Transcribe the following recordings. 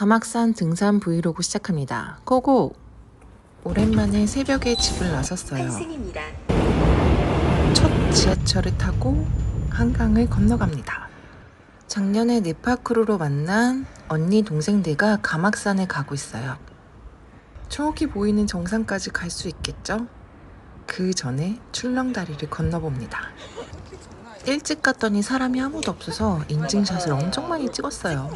가막산 등산 브이로그 시작합니다. 고고! 오랜만에 새벽에 집을 나섰어요. 환승입니다. 첫 지하철을 타고 한강을 건너갑니다. 작년에 네파크루로 만난 언니 동생들과 가막산에 가고 있어요. 저기 보이는 정상까지 갈 수 있겠죠? 그 전에 출렁다리를 건너봅니다. 일찍 갔더니 사람이 아무도 없어서 인증샷을 엄청 많이 찍었어요.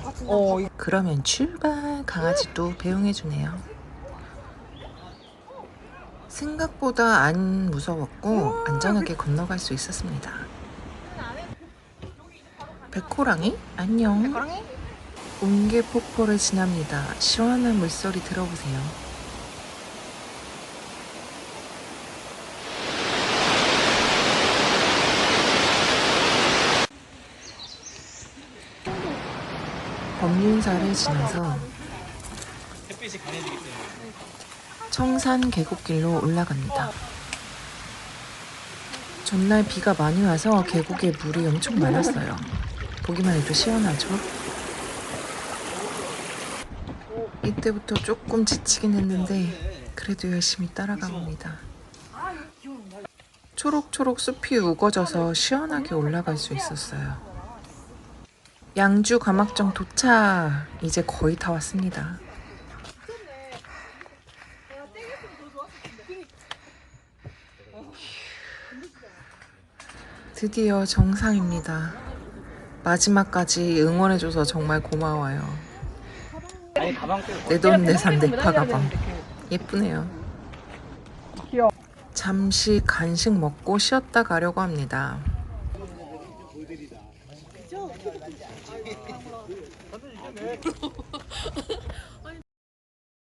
그러면 출발! 강아지도 배웅해주네요. 생각보다 안 무서웠고 안전하게 건너갈 수 있었습니다. 백호랑이? 안녕. 웅계 폭포를 지납니다. 시원한 물소리 들어보세요. 법륜사를 지나서 청산 계곡길로 올라갑니다. 전날 비가 많이 와서 계곡에 물이 엄청 많았어요. 보기만 해도 시원하죠? 이때부터 조금 지치긴 했는데 그래도 열심히 따라가 봅니다. 초록초록 숲이 우거져서 시원하게 올라갈 수 있었어요. 양주 가막정 도착! 이제 거의 다 왔습니다. 드디어 정상입니다. 마지막까지 응원해줘서 정말 고마워요. 가방 빼고 내돈 내산 내파 가방. 예쁘네요. 잠시 간식 먹고 쉬었다 가려고 합니다.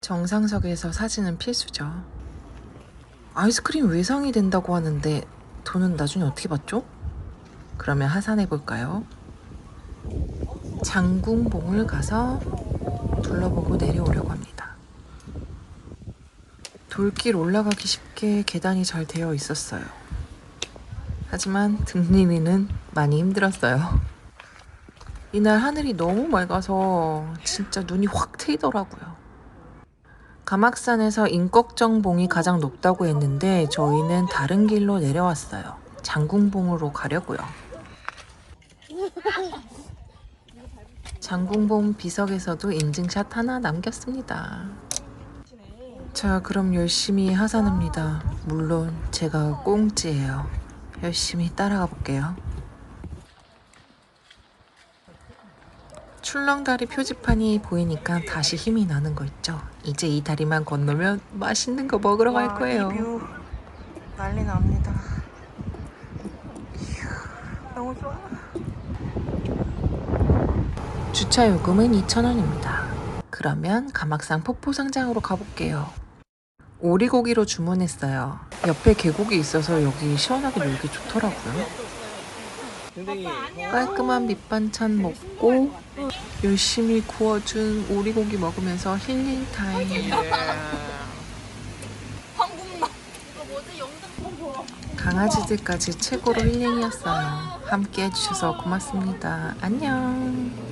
정상석에서 사진은 필수죠. 아이스크림 외상이 된다고 하는데 돈은 나중에 어떻게 받죠? 그러면 하산해 볼까요? 장궁봉을 가서 둘러보고 내려오려고 합니다. 돌길 올라가기 쉽게 계단이 잘 되어 있었어요. 하지만 등리미는 많이 힘들었어요. 이날 하늘이 너무 맑아서 진짜 눈이 확 트이더라고요. 가막산에서 인꺽정봉이 가장 높다고 했는데 저희는 다른 길로 내려왔어요. 장궁봉으로 가려고요. 장궁봉 비석에서도 인증샷 하나 남겼습니다. 자, 그럼 열심히 하산합니다. 물론 제가 꽁찌예요. 열심히 따라가 볼게요. 출렁다리 표지판이 보이니까 다시 힘이 나는 거 있죠. 이제 이 다리만 건너면 맛있는 거 먹으러 갈 거예요. 난리 납니다. 너무 좋아. 주차 요금은 2,000원입니다. 그러면 가막산 폭포 상장으로 가볼게요. 오리고기로 주문했어요. 옆에 계곡이 있어서 여기 시원하게 놀기 좋더라고요. 깔끔한 밑반찬 먹고 열심히 구워준 오리고기 먹으면서 힐링 타임. 강아지들까지 최고로 힐링이었어요. 함께 해주셔서 고맙습니다. 안녕.